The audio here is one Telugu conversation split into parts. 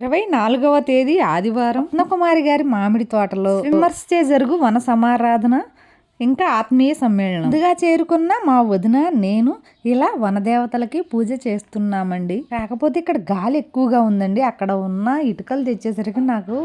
ఇరవై నాలుగవ తేదీ ఆదివారం రత్నకుమారి గారి మామిడి తోటలో విమర్శే జరుగు వన సమారాధన ఇంకా ఆత్మీయ సమ్మేళనం. ముందుగా చేరుకున్న మా వదిన నేను ఇలా వనదేవతలకి పూజ చేస్తున్నామండి. కాకపోతే ఇక్కడ గాలి ఎక్కువగా ఉందండి. అక్కడ ఉన్న ఇటుకలు తెచ్చేసరికి నాకు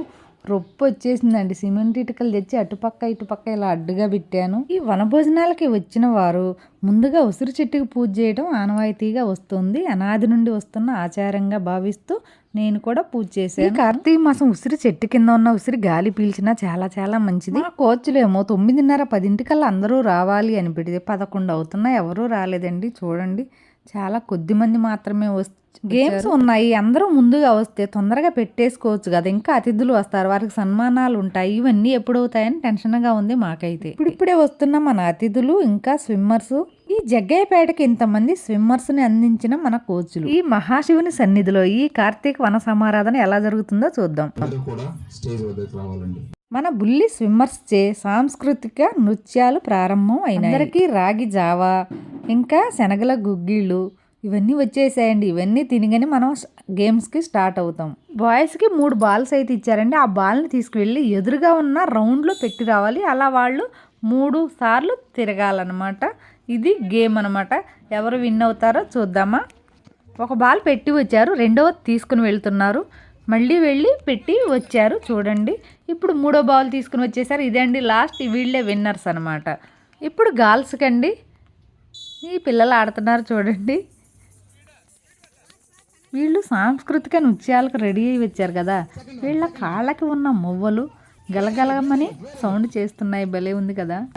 రొప్పు వచ్చేసిందండి. సిమెంట్ ఇటుకలు తెచ్చి అటుపక్క ఇటుపక్క ఇలా అడ్డుగా పెట్టాను. ఈ వనభోజనాలకి వచ్చిన వారు ముందుగా ఉసిరి చెట్టుకి పూజ చేయడం ఆనవాయితీగా వస్తుంది. అనాది నుండి వస్తున్న ఆచారంగా భావిస్తూ నేను కూడా పూజ చేశాను. కార్తీక మాసం ఉసిరి చెట్టు కింద ఉన్న ఉసిరి గాలి పీల్చినా చాలా చాలా మంచిది. మా కోచ్లేమో తొమ్మిదిన్నర పదింటికల్లా అందరూ రావాలి అని పెడితే పదకొండు అవుతున్నా ఎవరూ రాలేదండి. చూడండి చాలా కొద్ది మంది మాత్రమే వస్తు గేమ్స్ ఉన్నాయి అందరూ ముందుగా వస్తే తొందరగా పెట్టేసుకోవచ్చు కదా. ఇంకా అతిథులు వస్తారు వారికి సన్మానాలు ఉంటాయి. ఇవన్నీ ఎప్పుడవుతాయని టెన్షన్గా ఉంది మాకైతే. ఇప్పుడు ఇప్పుడే వస్తున్న మన అతిథులు ఇంకా స్విమ్మర్స్. ఈ జగ్గయ్యపేటకి ఇంతమంది స్విమ్మర్స్ని అందించిన మన కోచ్లు. ఈ మహాశివుని సన్నిధిలో ఈ కార్తీక వన సమారాధన ఎలా జరుగుతుందో చూద్దాం. అందరూ కూడా స్టేజ్ వద్దకు రావాలండి. మన బుల్లి స్విమ్మర్స్ చే సాంస్కృతిక నృత్యాలు ప్రారంభం అయినాయి. అందరికీ రాగి జావా ఇంకా శనగల గుగ్గిళ్ళు ఇవన్నీ వచ్చేసాయండి. ఇవన్నీ తినగానే మనం గేమ్స్కి స్టార్ట్ అవుతాం. బాయ్స్కి మూడు బాల్స్ అయితే ఇచ్చారండి. ఆ బాల్ని తీసుకువెళ్ళి ఎదురుగా ఉన్న రౌండ్లో పెట్టి రావాలి. అలా వాళ్ళు మూడు సార్లు తిరగాలన్నమాట. ఇది గేమ్ అనమాట ఎవరు విన్ అవుతారో చూద్దామా. ఒక బాల్ పెట్టి వచ్చారు. రెండవ తీసుకుని వెళ్తున్నారు. మళ్ళీ వెళ్ళి పెట్టి వచ్చారు చూడండి. ఇప్పుడు మూడో బాల్ తీసుకుని వచ్చేసారు. ఇదే అండి లాస్ట్ వీళ్ళే విన్నర్స్ అనమాట ఇప్పుడు గర్ల్స్కి అండి ఈ పిల్లలు ఆడుతున్నారు చూడండి. వీళ్ళు సాంస్కృతిక నృత్యాలకు రెడీ అయి వచ్చారు కదా. వీళ్ళ కాళ్ళకి ఉన్న మువ్వలు గలగలమని సౌండ్ చేస్తున్నాయి. భలే ఉంది కదా.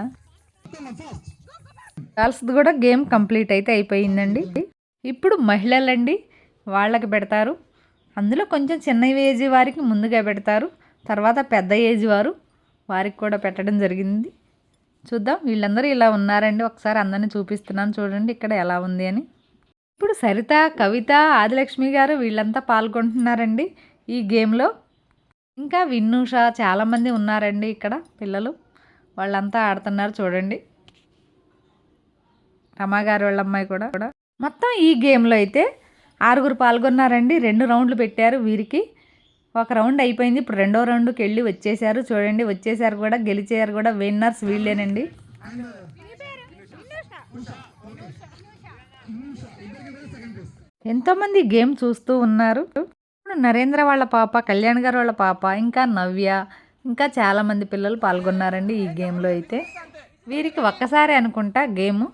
గర్ల్స్ది కూడా గేమ్ కంప్లీట్ అయితే అయిపోయిందండి. ఇప్పుడు మహిళలండి వాళ్ళకి పెడతారు. అందులో కొంచెం చిన్న ఏజ్ వారికి ముందుగా పెడతారు. తర్వాత పెద్ద ఏజ్ వారు వారికి కూడా పెట్టడం జరిగింది. చూద్దాం. వీళ్ళందరూ ఇలా ఉన్నారండి. ఒకసారి అందరిని చూపిస్తున్నాను. చూడండి ఇక్కడ ఎలా ఉంది అని. ఇప్పుడు సరిత కవిత ఆదిలక్ష్మి గారు వీళ్ళంతా పాల్గొంటున్నారండి ఈ గేమ్లో. ఇంకా విన్నూష చాలామంది ఉన్నారండి ఇక్కడ పిల్లలు. వాళ్ళంతా ఆడుతున్నారు చూడండి. రమాగారు వాళ్ళ అమ్మాయి కూడా. కూడా మొత్తం ఈ గేమ్లో అయితే ఆరుగురు పాల్గొన్నారండి. రెండు రౌండ్లు పెట్టారు వీరికి. ఒక రౌండ్ అయిపోయింది. ఇప్పుడు రెండో రౌండ్కి వెళ్ళి వచ్చేసారు. చూడండి వచ్చేసారు కూడా గెలిచారు కూడా. విన్నర్స్ వీళ్ళేనండి. ఎంతోమంది గేమ్ చూస్తూ ఉన్నారు. నరేంద్ర వాళ్ళ పాప కళ్యాణ్ గారు వాళ్ళ పాప ఇంకా నవ్య ఇంకా చాలామంది పిల్లలు పాల్గొన్నారండి ఈ గేమ్లో అయితే. వీరికి ఒక్కసారి అనుకుంటా గేమ్.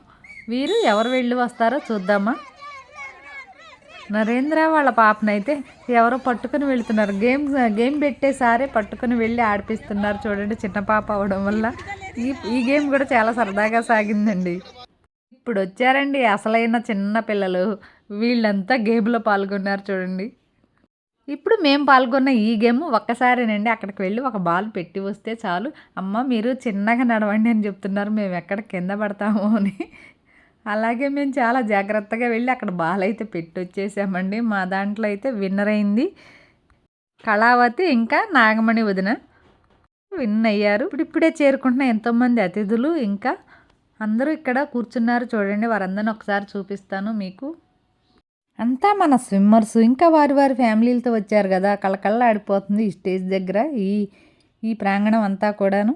వీరు ఎవరు వెళ్ళి వస్తారో చూద్దామా? నరేంద్ర వాళ్ళ పాపనైతే ఎవరో పట్టుకుని వెళ్తున్నారు. గేమ్ గేమ్ పెట్టేసారే పట్టుకుని వెళ్ళి ఆడిపిస్తున్నారు చూడండి చిన్న పాప అవడం వల్ల. ఈ ఈ గేమ్ కూడా చాలా సరదాగా సాగిందండి. ఇప్పుడు వచ్చారండి అసలైన చిన్న పిల్లలు. వీళ్ళంతా గేమ్లో పాల్గొన్నారు చూడండి. ఇప్పుడు మేము పాల్గొన్న ఈ గేమ్ ఒక్కసారేనండి. అక్కడికి వెళ్ళి ఒక బాల్ పెట్టి వస్తే చాలు. అమ్మ మీరు చిన్నగా నడవండి అని చెప్తున్నారు. మేము ఎక్కడ కింద పడతాము అని. అలాగే మేము చాలా జాగ్రత్తగా వెళ్ళి అక్కడ బాల్ అయితే పెట్టి వచ్చేసామండి మా దాంట్లో అయితే విన్నర్ అయింది. కళావతి ఇంకా నాగమణి వదిన విన్ అయ్యారు ఇప్పుడు ఇప్పుడే చేరుకుంటున్న ఎంతోమంది అతిథులు ఇంకా అందరూ ఇక్కడ కూర్చున్నారు చూడండి వారందరిని ఒకసారి చూపిస్తాను మీకు. అంతా మన స్విమ్మర్స్ ఇంకా వారి వారి ఫ్యామిలీలతో వచ్చారు కదా కళకళ ఆడిపోతుంది ఈ స్టేజ్ దగ్గర ఈ ఈ ప్రాంగణం అంతా కూడాను.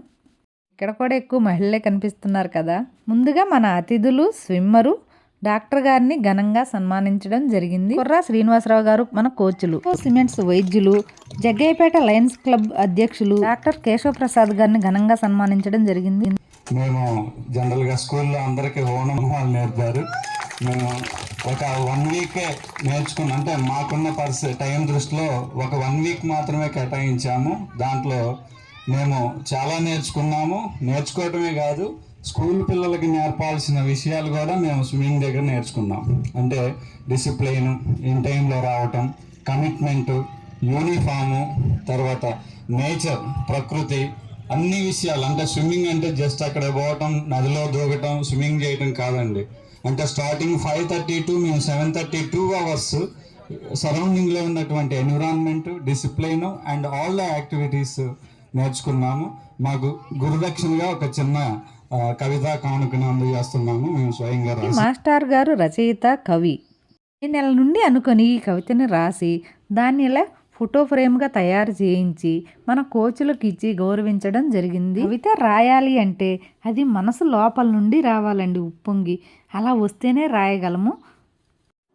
ఇక్కడ కూడా ఎక్కువ మహిళలే కనిపిస్తున్నారు కదా. ముందుగా మన అతిథులు స్విమ్మరు డాక్టర్ గారిని ఘనంగా సన్మానించడం జరిగింది. కుర్రా శ్రీనివాసరావు గారు మన కోచ్లు. సిమెంట్స్ వైద్యులు జగ్గయ్యపేట లయన్స్ క్లబ్ అధ్యక్షులు డాక్టర్ కేశవ ప్రసాద్ గారిని ఘనంగా సన్మానించడం జరిగింది. మేము జనరల్గా స్కూల్లో అందరికీ ఓణం వాళ్ళు నేర్పారు. మేము ఒక వన్ వీకే నేర్చుకున్నాం అంటే మాకున్న పరిస్థితి టైం దృష్టిలో ఒక వన్ వీక్ మాత్రమే కేటాయించాము. దాంట్లో మేము చాలా నేర్చుకున్నాము. నేర్చుకోవటమే కాదు స్కూల్ పిల్లలకి నేర్పాల్సిన విషయాలు కూడా మేము స్విమ్మింగ్ దగ్గర నేర్చుకున్నాం. అంటే డిసిప్లైన్ ఇన్ టైంలో రావటం కమిట్మెంటు యూనిఫాము తర్వాత నేచర్ ప్రకృతి అన్ని విషయాలు అంటే స్విమ్మింగ్ అంటే జస్ట్ అక్కడ పోవటం నదిలో దూకటం స్విమ్మింగ్ చేయటం కాదండి. అంటే స్టార్టింగ్ ఫైవ్ థర్టీ టు మేము సెవెన్ థర్టీ టూ అవర్స్ సరౌండింగ్లో ఉన్నటువంటి environment discipline and all the activities నేర్చుకున్నాము. మాకు గురుదక్షిణగా ఒక చిన్న కవితా కానుకను అందజేస్తున్నాము మేము స్వయంగా మాస్టర్ గారు రచయిత కవి. ఈ నెల నుండి అనుకొని ఈ కవితని రాసి దాన్ని ఇలా ఫోటో ఫ్రేమ్గా తయారు చేయించి మన కోచులకు ఇచ్చి గౌరవించడం జరిగింది. కవిత రాయాలి అంటే అది మనసు లోపల నుండి రావాలండి ఉప్పొంగి. అలా వస్తేనే రాయగలము.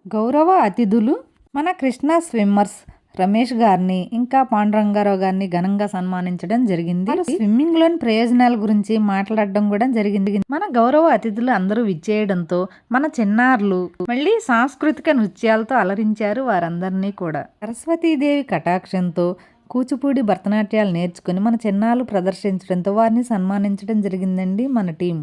గౌరవ అతిథులు మన కృష్ణ స్విమ్మర్స్ రమేష్ గారిని ఇంకా పాండురంగారావు గారిని ఘనంగా సన్మానించడం జరిగింది. స్విమ్మింగ్లోని ప్రయోజనాల గురించి మాట్లాడడం కూడా జరిగింది. మన గౌరవ అతిథులు అందరూ విచ్చేయడంతో మన చిన్నారులు మళ్ళీ సాంస్కృతిక నృత్యాలతో అలరించారు వారందరినీ కూడా. సరస్వతీదేవి కటాక్షంతో కూచిపూడి భరతనాట్యాలు నేర్చుకుని మన చిన్నారులు ప్రదర్శించడంతో వారిని సన్మానించడం జరిగిందండి మన టీం.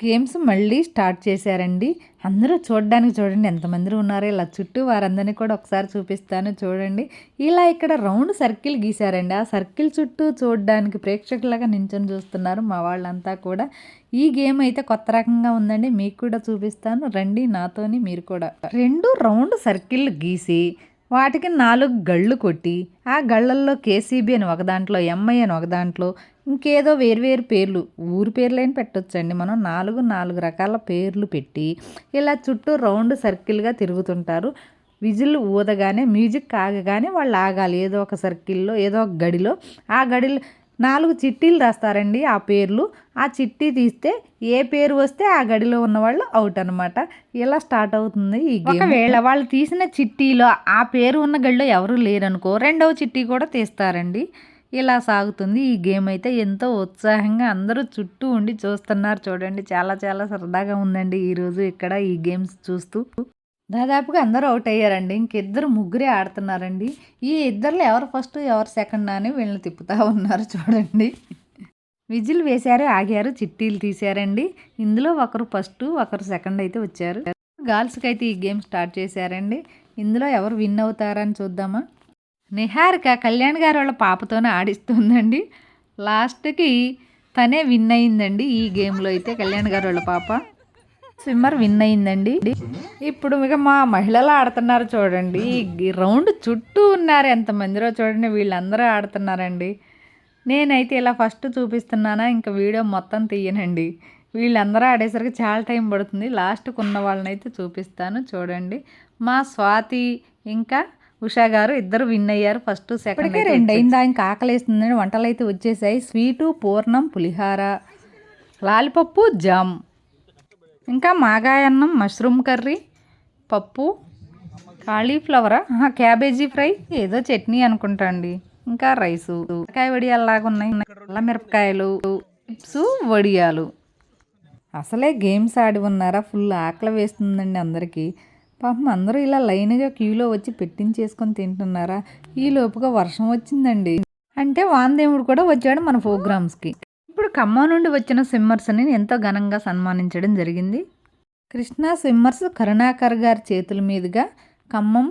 గేమ్స్ మళ్ళీ స్టార్ట్ చేశారండి. అందరూ చూడడానికి చూడండి ఎంతమంది ఉన్నారో ఇలా చుట్టూ వారందరినీ కూడా ఒకసారి చూపిస్తాను చూడండి. ఇలా ఇక్కడ రౌండ్ సర్కిల్ గీశారండి. ఆ సర్కిల్ చుట్టూ చూడడానికి ప్రేక్షకులుగా నించొని చూస్తున్నారు మా వాళ్ళంతా కూడా. ఈ గేమ్ అయితే కొత్త రకంగా ఉందండి. మీకు కూడా చూపిస్తాను. రండి నాతోని మీరు కూడా. రెండు రౌండ్ సర్కిల్ గీసి వాటికి నాలుగు గళ్ళు కొట్టి ఆ గళ్ళల్లో కేసీబీ అని ఒక దాంట్లో ఎంఐ అని ఒక దాంట్లో ఇంకేదో వేరువేరు పేర్లు ఊరి పేర్లైనా పెట్టొచ్చండి. మనం నాలుగు నాలుగు రకాల పేర్లు పెట్టి ఇలా చుట్టూ రౌండ్ సర్కిల్గా తిరుగుతుంటారు. విజిల్ ఊదగానే మ్యూజిక్ ఆగగానే వాళ్ళు ఆగాలి. ఏదో ఒక సర్కిల్లో ఏదో ఒక గడిలో. ఆ గడిలో నాలుగు చిట్టీలు రాస్తారండి ఆ పేర్లు. ఆ చిట్టి తీస్తే ఏ పేరు వస్తే ఆ గడిలో ఉన్న వాళ్ళు అవుట్ అనమాట ఇలా స్టార్ట్ అవుతుంది ఈ గేమ్. ఒకవేళ వాళ్ళు తీసిన చిట్టీలో ఆ పేరు ఉన్న గడిలో ఎవరు లేరనుకో రెండవ చిట్టి కూడా తీస్తారండి. ఇలా సాగుతుంది ఈ గేమ్ అయితే. ఎంతో ఉత్సాహంగా అందరూ చుట్టూ ఉండి చూస్తున్నారు చూడండి. చాలా చాలా సరదాగా ఉందండి ఈరోజు ఇక్కడ ఈ గేమ్స్ చూస్తూ. దాదాపుగా అందరూ అవుట్ అయ్యారండి. ఇంకిద్దరు ముగ్గురే ఆడుతున్నారండి. ఈ ఇద్దరులో ఎవరు ఫస్ట్ ఎవరు సెకండ్ అని వీళ్ళని తిప్పుతా ఉన్నారు చూడండి. విజిల్ వేశారు ఆగారు చిట్టీలు తీశారండి. ఇందులో ఒకరు ఫస్ట్ ఒకరు సెకండ్ అయితే వచ్చారు. గర్ల్స్కి అయితే ఈ గేమ్ స్టార్ట్ చేశారండి. ఇందులో ఎవరు విన్ అవుతారని చూద్దామా? నిహారిక కళ్యాణ్ గారు వాళ్ళ పాపతోనే ఆడిస్తుందండి. లాస్ట్కి తనే విన్ అయిందండి ఈ గేమ్లో అయితే కళ్యాణ్ గారు వాళ్ళ పాప. స్విమ్మర్ విన్ అయిందండి. ఇప్పుడు ఇక మా మహిళలు ఆడుతున్నారు చూడండి. ఈ రౌండ్ చుట్టూ ఉన్నారు ఎంతమందిరో చూడండి. వీళ్ళందరూ ఆడుతున్నారండి. నేనైతే ఇలా ఫస్ట్ చూపిస్తున్నానా ఇంకా వీడియో మొత్తం తీయనండి. వీళ్ళందరూ ఆడేసరికి చాలా టైం పడుతుంది. లాస్ట్కి ఉన్న వాళ్ళని అయితే చూపిస్తాను చూడండి. మా స్వాతి ఇంకా ఉషా గారు ఇద్దరు విన్ అయ్యారు ఫస్ట్ సెకండ్ రెండు అయిందా ఇంకా ఆకలేస్తుందండి వంటలు అయితే వచ్చేసాయి. స్వీటు పూర్ణం పులిహార లాలిపప్పు జామ్. ఇంకా మాగాయన్నం మష్రూమ్ కర్రీ పప్పు కాలీఫ్లవరా? క్యాబేజీ ఫ్రై ఏదో చట్నీ అనుకుంటా అండి. ఇంకా రైసు మిరపకాయ వడియాల్లాగా ఉన్నాయి. నల్ల మిరపకాయలు చిప్స్ వడియాలు. అసలే గేమ్స్ ఆడి ఉన్నారా? ఫుల్ ఆకలి వేస్తుందండి అందరికీ. పాపం అందరూ ఇలా లైన్గా క్యూలో వచ్చి పెట్టించేసుకొని తింటున్నారా? ఈ లోపుగా వర్షం వచ్చిందండి. అంటే వాందేవుడు కూడా వచ్చాడు మన ప్రోగ్రామ్స్కి. ఖమ్మం నుండి వచ్చిన స్విమ్మర్స్ని ఎంతో ఘనంగా సన్మానించడం జరిగింది. కృష్ణా స్విమ్మర్స్ కరుణాకర్ గారి చేతుల మీదుగా ఖమ్మం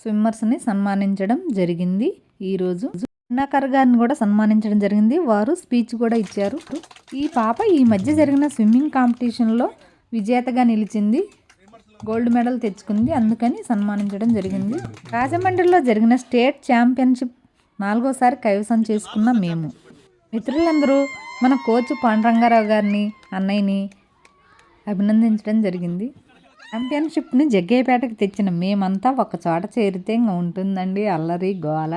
స్విమ్మర్స్ని సన్మానించడం జరిగింది. ఈరోజు కరుణాకర్ గారిని కూడా సన్మానించడం జరిగింది. వారు స్పీచ్ కూడా ఇచ్చారు. ఈ పాప ఈ మధ్య జరిగిన స్విమ్మింగ్ కాంపిటీషన్లో విజేతగా నిలిచింది. గోల్డ్ మెడల్ తెచ్చుకుంది. అందుకని సన్మానించడం జరిగింది. రాజమండ్రిలో జరిగిన స్టేట్ ఛాంపియన్షిప్ నాలుగోసారి కైవసం చేసుకున్న మేము. మిత్రులందరూ మన కోచ్ పాండురంగారావు గారిని అన్నయ్యని అభినందించడం జరిగింది. ఛాంపియన్షిప్ని జగ్గయ్యపేటకు తెచ్చిన మేమంతా ఒక చోట చేరితే ఇంకా ఉంటుందండి. అల్లరి గోల.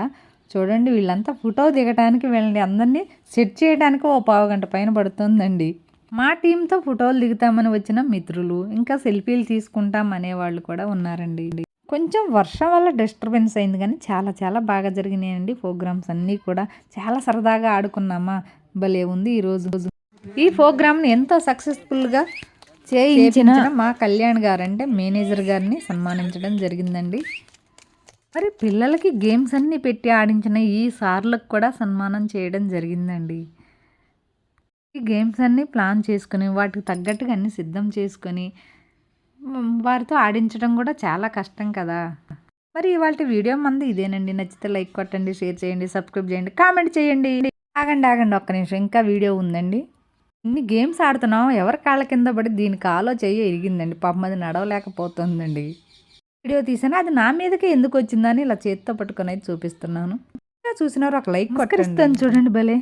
చూడండి వీళ్ళంతా ఫోటో దిగడానికి వీళ్ళని అందరినీ సెట్ చేయడానికి ఓ పావు గంట పైన పడుతుందండి. మా టీంతో ఫోటోలు దిగుతామని వచ్చిన మిత్రులు ఇంకా సెల్ఫీలు తీసుకుంటాం అనేవాళ్ళు కూడా ఉన్నారండి. కొంచెం వర్షం వల్ల డిస్టర్బెన్స్ అయింది కానీ చాలా చాలా బాగా జరిగినాయండి ప్రోగ్రామ్స్ అన్నీ కూడా. చాలా సరదాగా ఆడుకున్నామా? భలే ఉంది ఈరోజు ఈ ప్రోగ్రామ్ని ఎంతో సక్సెస్ఫుల్గా చేయించిన మా కళ్యాణ్ గారు అంటే మేనేజర్ గారిని సన్మానించడం జరిగిందండి. మరి పిల్లలకి గేమ్స్ అన్నీ పెట్టి ఆడించిన ఈ సార్లకు కూడా సన్మానం చేయడం జరిగిందండి. ఈ గేమ్స్ అన్నీ ప్లాన్ చేసుకుని వాటికి తగ్గట్టుగా అన్నీ సిద్ధం చేసుకొని వారితో ఆడించడం కూడా చాలా కష్టం కదా. మరి ఇవాళ వీడియో మంది ఇదేనండి. నచ్చితే లైక్ కొట్టండి షేర్ చేయండి సబ్స్క్రైబ్ చేయండి కామెంట్ చేయండి. ఆగండి ఆగండి ఒక్క నిమిషం. ఇంకా వీడియో ఉందండి. ఇన్ని గేమ్స్ ఆడుతున్నాం. ఎవరి కాళ్ళ కింద పడి దీని కాలో చెయ్యి ఇరిగిందండి. పాపం అది నడవలేకపోతుందండి. వీడియో తీసాను. అది నా మీదకే ఎందుకు వచ్చిందని ఇలా చేత్తో పట్టుకొని అయితే చూపిస్తున్నాను. చూసినారు ఒక లైక్ కొట్టండి. చూడండి భలే.